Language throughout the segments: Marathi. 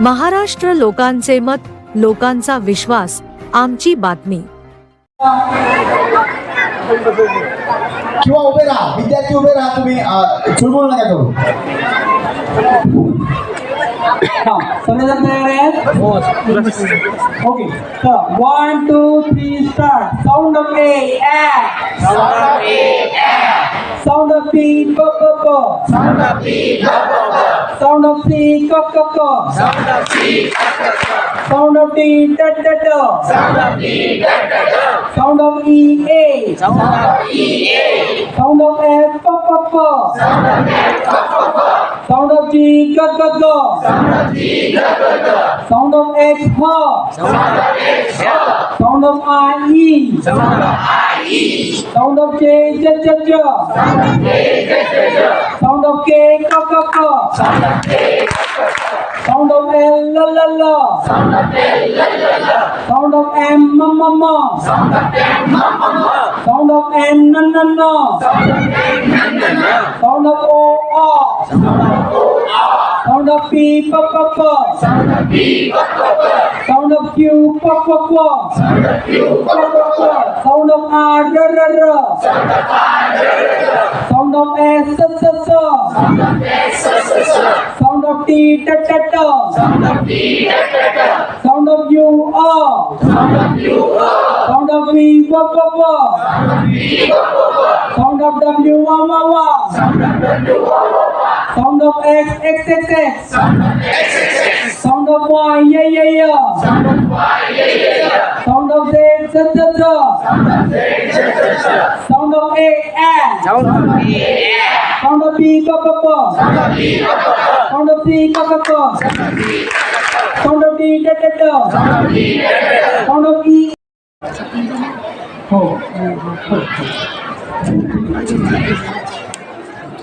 महाराष्ट्र लोकांचे मत लोकांचा विश्वास आमची बातमी. किंवा उभे राहा विद्यार्थी उभे राहा तुम्ही चुळबुळ नका करू. हा सगळेजण तयार आहेत okay one two three start sound of P, go, go, go. Sound of P, go, go, go. Sound of C, go, go, go. Sound of C, go, go, go. Sound of D, da, da, da. Sound of D, da, da, da. Sound of E, A. Sound of E, A. Sound of F, go, go, go. Sound of F, go, go, go. Sound of G, go, go, go. Sound of G, go, go, go. Sound of H, ho. Sound of H, ho. Sound I, E. Sound of I, Sound of K, J, J, J. Sound of K, J, J, J. Sound of K, K, K, K. Sound of K, K, K, Sound of L, L, L, L. Sound of L, L, L, L. Sound of M, M, M, M. Sound of M, M, M, M. Sound of N, N, N, N. Sound of N, N, N, N. Sound of O, O. Sound of O, O. Sound of P, P, P, P. Sound of P, P, P, P. Sound of Q, P, P, P. Sound of Q, P, P, P. R R R Sound of R Sound of S S S Sound of S S S Sound of T T T T Sound of T T T T Sound of U O Sound of U O Sound of V V V Sound of V V V Sound of W Sound of W W W of R र र र साऊंड ऑफ एस स स स साऊंड ऑफ टी ट ट ट साऊंड ऑफ यू अ साऊंड ऑफ व्ही व व व साऊंड ऑफ डब्ल्यू व व व sound of X X X X sound of Y य य य साऊंड ऑफ झेड झ झ झ साऊंड ऑफ ए ऍ साऊंड ऑफ बी क प प साऊंड ऑफ सी क क क साऊंड ऑफ डी ट ट ट साऊंड ऑफ ई हो हा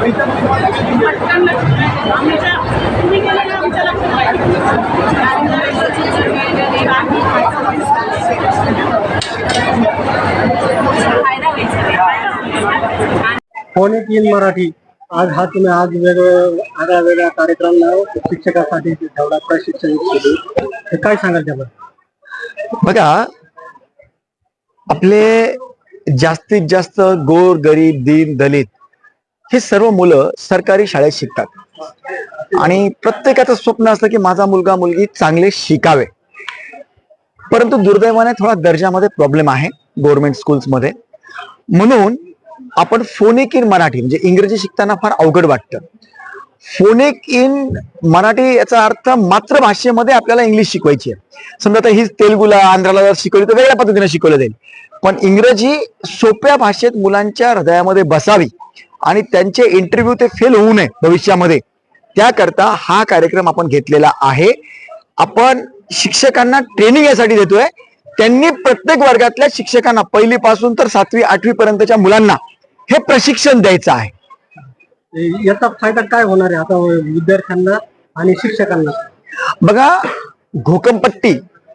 very तीन इन मराठी. आज हा तुम्ही आज वेगवेगळ्या आगळ्या वेगळ्या कार्यक्रम शिक्षकासाठी ठेवला प्रशिक्षण केले हे काय सांगाल त्याबद्दल? बघा आपले जास्तीत जास्त गोर गरीब दीन दलित हे सर्व मुलं सरकारी शाळेत शिकतात. आणि प्रत्येकाचं स्वप्न असतं की माझा मुलगा मुलगी चांगले शिकावे. परंतु दुर्दैवाने थोडा दर्जामध्ये प्रॉब्लेम आहे गव्हर्नमेंट स्कूल्समध्ये म्हणून आपण फोनिक इन मराठी म्हणजे इंग्रजी शिकताना फार अवघड वाटतं. फोनिक इन मराठी याचा अर्थ मातृभाषेमध्ये आपल्याला इंग्लिश शिकवायची आहे. समजा आता ही तेलगुला आंध्राला जर शिकवली तर वेगळ्या पद्धतीने शिकवलं जाईल. पण इंग्रजी सोप्या भाषेत मुलांच्या हृदयामध्ये बसावी. आणि त्यांचे इंटरव्ह्यू ते फेल होऊ नये भविष्यामध्ये. त्याकरता हा कार्यक्रम आपण घेतलेला आहे. आपण शिक्षकांना ट्रेनिंग यासाठी देतोय. त्यांनी प्रत्येक वर्गातल्या शिक्षकांना पहिली पासून तर सातवी आठवी पर्यंतच्या मुलांना हे प्रशिक्षण द्यायचं आहे. याचा फायदा काय होणार आहे आता विद्यार्थ्यांना आणि शिक्षकांना? बघा घोकंपट्टी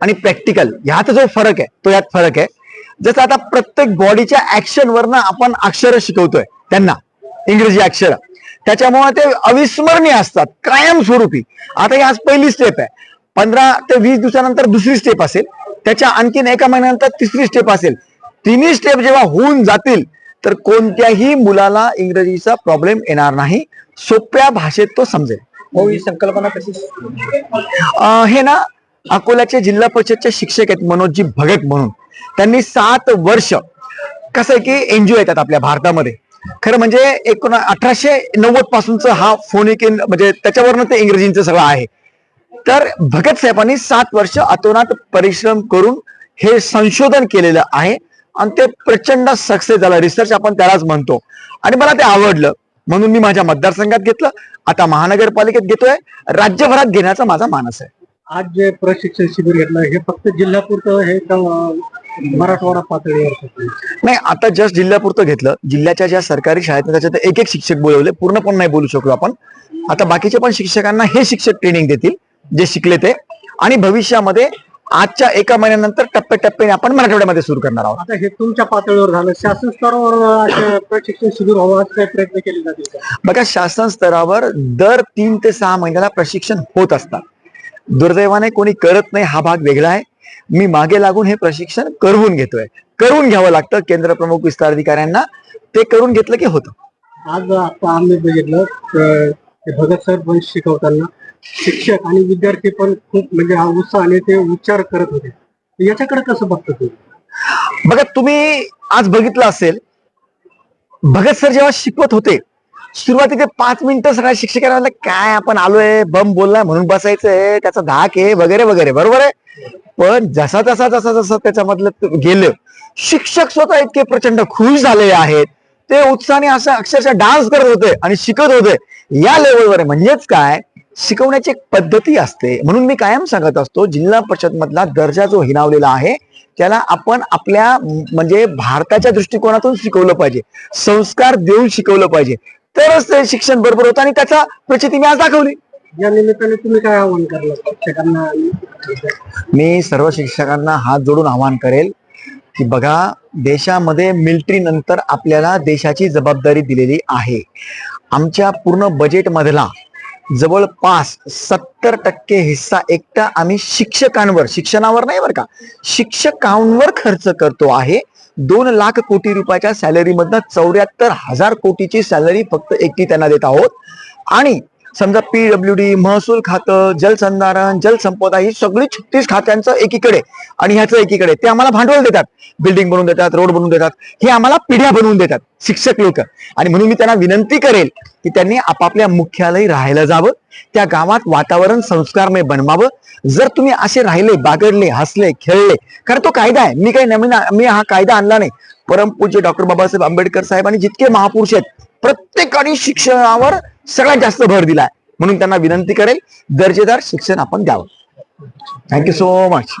आणि प्रॅक्टिकल ह्यात जो फरक आहे तो यात फरक आहे. जसं आता प्रत्येक बॉडीच्या ऍक्शन वरनं आपण अक्षर शिकवतोय त्यांना. इंग्रजी अक्षर. त्याच्यामुळे ते अविस्मरणीय असतात कायमस्वरूपी. आता ही आज पहिली स्टेप आहे. पंधरा ते वीस दिवसानंतर दुसरी स्टेप असेल. त्याच्या आणखीन एका महिन्यानंतर तिसरी स्टेप असेल. तिन्ही स्टेप जेव्हा होऊन जातील तर कोणत्याही मुलाला इंग्रजीचा प्रॉब्लेम येणार नाही. सोप्या भाषेत तो समजेल. हो ही संकल्पना कशी? हे ना अकोल्याचे जिल्हा परिषदचे शिक्षक आहेत मनोजजी भगत म्हणून. त्यांनी सात वर्ष कसं आहे की एनजीओ येतात आपल्या भारतामध्ये. खरं म्हणजे एकोण अठराशे नव्वद पासूनच हा फोनिक इन म्हणजे त्याच्यावरनं ते इंग्रजींचं सगळं आहे. तर भगत साहेबांनी सात वर्ष अतोनात परिश्रम करून हे संशोधन केलेलं आहे आणि ते प्रचंड सक्सेस झालं. रिसर्च आपण त्यालाच म्हणतो. आणि मला ते आवडलं. म्हणून मी माझ्या मतदारसंघात घेतलं. आता महानगरपालिकेत घेतोय. राज्यभरात घेण्याचा माझा मानस आहे. आज जे प्रशिक्षण शिबिर घेतलं हे फक्त जिल्ह्यापुरतं हे मराठवाडा पातळीवर? नाही आता जस्ट जिल्ह्यापुरतं घेतलं. जिल्ह्याच्या ज्या सरकारी शाळेत त्याच्यात एक एक शिक्षक बोलवले. पूर्ण पण नाही बोलू शकलो आपण. आता बाकीचे पण शिक्षकांना हे शिक्षक ट्रेनिंग देतील जे शिकले ते. आणि भविष्यामध्ये आजच्या एका महिन्यानंतर टप्प्याटप्प्याने आपण मराठवाड्यामध्ये सुरू करणार आहोत. आता हे तुमच्या पातळीवर झालं. शासन स्तरावर प्रशिक्षण शिबिर व्हावं काही प्रयत्न केले जातील बघा शासन स्तरावर दर तीन ते सहा महिन्याला प्रशिक्षण होत असतात. दुर्दैवाने कोणी करत नाही हा भाग वेगळा आहे. मी मागे लागून हे प्रशिक्षण करवून घेतोय. करून घ्यावं लागतं केंद्र प्रमुख विस्तार अधिकाऱ्यांना. ते करून घेतलं की होतं. आज आता आम्ही बघितलं तर ते भगत सर पण शिकवताना शिक्षक आणि विद्यार्थी पण खूप म्हणजे हा उत्साहाने ते उच्चार करत होते. याच्याकडे कसं बघतो तुम्ही? बघा तुम्ही आज बघितलं असेल भगत सर जेव्हा शिकवत होते सुरुवातीचे पाच मिनिटं सगळ्या शिक्षकांना काय आपण आलोय? बम बोललाय म्हणून बसायचंय. त्याचा धाक आहे वगैरे वगैरे. बरोबर आहे? पण जसा जसा जसा जसा त्याच्यामधलं गेलं शिक्षक स्वतः इतके प्रचंड खुश झालेले आहेत. ते उत्साहाने असं अक्षरशः डान्स करत होते आणि शिकत होते. या लेवलवर म्हणजेच काय? शिकवण्याची एक पद्धती असते. म्हणून मी कायम सांगत असतो जिल्हा परिषद मधला दर्जा जो हिनावलेला आहे त्याला आपण आपल्या म्हणजे भारताच्या दृष्टिकोनातून शिकवलं पाहिजे. संस्कार देऊन शिकवलं पाहिजे. तरच ते शिक्षण बरोबर होतं आणि त्याचा प्रचिती मी आज दाखवली. या निमित्ताने तुम्ही काय आवाहन करणार शिक्षकांना आणि मी सर्व शिक्षकांना हात जोडून आवाहन करेल की बघा देशामध्ये मिलिटरी नंतर आपल्याला देशाची जबाबदारी दिलेली आहे. आमच्या पूर्ण बजेट मधला जवळपास सत्तर टक्के हिस्सा एकटा आम्ही शिक्षकांवर शिक्षणावर नाही बरं का शिक्षकांवर खर्च करतो आहे. दोन लाख कोटी रुपयाच्या सॅलरीमधनं चौऱ्याहत्तर हजार कोटीची सॅलरी फक्त एकटी त्यांना देत आहोत. आणि समजा पीडब्ल्यू डी महसूल खातं जलसंधारण जलसंपदा ही सगळी छत्तीस खात्यांचं एकीकडे आणि ह्याचं एकीकडे. ते आम्हाला भांडवल देतात. बिल्डिंग बनवून देतात रोड बनवून देतात. हे आम्हाला पिढ्या बनवून देतात शिक्षक लोक. आणि म्हणून मी त्यांना विनंती करेल की त्यांनी आपापल्या मुख्यालय राहायला जावं त्या गावात वातावरण संस्कारमय बनवावं. जर तुम्ही असे राहिले बागडले हसले खेळले कारण तो कायदा आहे. मी काही नवीन मी हा कायदा आणला नाही. परमपूज्य डॉक्टर बाबासाहेब आंबेडकर साहेब आणि जितके महापुरुष आहेत प्रत्येकाने शिक्षणावर सगळ्यात जास्त भर दिलाय. म्हणून त्यांना विनंती करेल दर्जेदार शिक्षण आपण द्यावं. Thank you so much